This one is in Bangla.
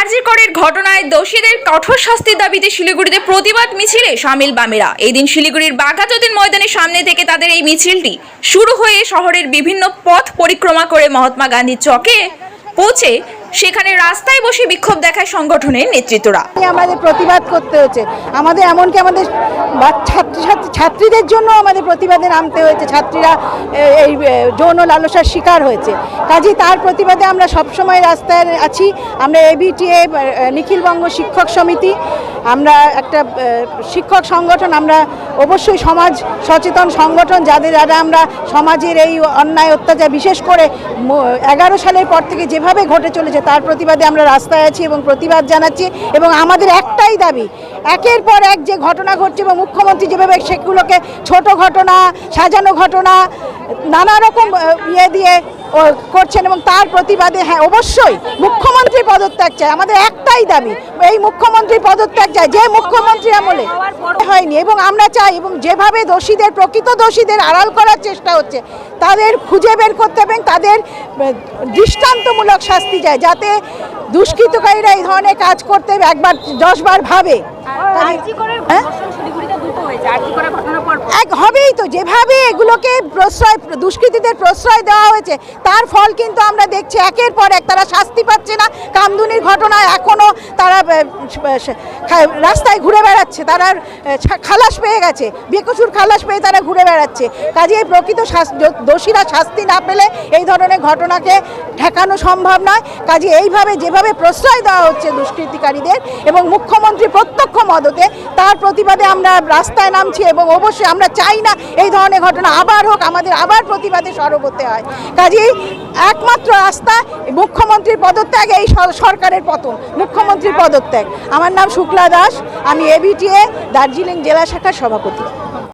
আরজি করের ঘটনায় দোষীদের কঠোর শাস্তির দাবিতে শিলিগুড়িতে প্রতিবাদ মিছিলে সামিল বামেরা। এই দিন শিলিগুড়ির বাঘাযতীন ময়দানের সামনে থেকে তাদের এই মিছিলটি শুরু হয়ে শহরের বিভিন্ন পথ পরিক্রমা করে মহাত্মা গান্ধী চকে পৌঁছে সেখানে রাস্তায় বসে বিক্ষোভ দেখায় সংগঠনের নেতৃত্বরা। আমাদের প্রতিবাদ করতে হচ্ছে। আমাদের এমনকি আমাদের বা- ছাত্রছাত্রী ছাত্রীদের জন্য আমাদের প্রতিবাদে নামতে হয়েছে। ছাত্রীরা এই যৌন লালসার শিকার হয়েছে। কাজে তার প্রতিবাদে আমরা সবসময় রাস্তায় আছি। আমরা এবিটিএ নিখিলবঙ্গ শিক্ষক সমিতি, আমরা একটা শিক্ষক সংগঠন, আমরা অবশ্যই সমাজ সচেতন সংগঠন, যাদের দ্বারা আমরা সমাজের এই অন্যায় অত্যাচার, বিশেষ করে এগারো সালের পর থেকে যেভাবে ঘটে চলেছে, তার প্রতিবাদে আমরা রাস্তায় আছি এবং প্রতিবাদ জানাচ্ছি। এবং আমাদের একটাই দাবি একের পর এক যে ঘটনা ঘটছে এবং মুখ্যমন্ত্রী যেভাবে সেগুলোকে ছোট ঘটনা, সাজানো ঘটনা, নানা রকম ইয়ে দিয়ে করছেন এবং তার প্রতিবাদে হ্যাঁ অবশ্যই মুখ্যমন্ত্রী পদত্যাগ চাই আমাদের একটাই দাবি, এই মুখ্যমন্ত্রী পদত্যাগ চাই যে মুখ্যমন্ত্রী আমলে হয়নি এবং আমরা চাই এবং যেভাবে দোষীদের, প্রকৃত দোষীদের আড়াল করার চেষ্টা হচ্ছে, তাদের খুঁজে বের করতে হবে তাদের দৃষ্টান্তমূলক শাস্তি যায় যাতে দুষ্কৃতকারীরা এই ধরনের কাজ করতে একবার দশবার ভাবে হ্যাঁ? এক হবেই তো, যেভাবে এগুলোকে প্রশ্রয়, দুষ্কৃতীদের প্রশ্রয় দেওয়া হয়েছে, তার ফল কিন্তু আমরা দেখছি একের পর এক, তারা শাস্তি পাচ্ছে না। কামদুনির ঘটনায় এখনও তারা রাস্তায় ঘুরে বেড়াচ্ছে, তারা খালাস পেয়ে গেছে, বেকসুর খালাস পেয়ে তারা ঘুরে বেড়াচ্ছে। কাজে এই প্রকৃত দোষীরা শাস্তি না পেলে এই ধরনের ঘটনাকে ঠেকানো সম্ভব নয়। কাজে এইভাবে, যেভাবে প্রশ্রয় দেওয়া হচ্ছে দুষ্কৃতিকারীদের এবং মুখ্যমন্ত্রী প্রত্যক্ষ মদতে, তার প্রতিবাদে আমরা রাস্তায় নামছি এবং অবশ্যই আমরা চাই না, এই ধরনের ঘটনা আবার হোক, আমাদের আবার প্রতিবাদে সরব হতে হয়। কাজেই একমাত্র রাস্তা, মুখ্যমন্ত্রীর পদত্যাগ, এই সরকারের পতন, মুখ্যমন্ত্রীর পদত্যাগ। আমার নাম শুক্লা দাস, আমি এবিটিএ দার্জিলিং জেলা শাখার সভাপতি।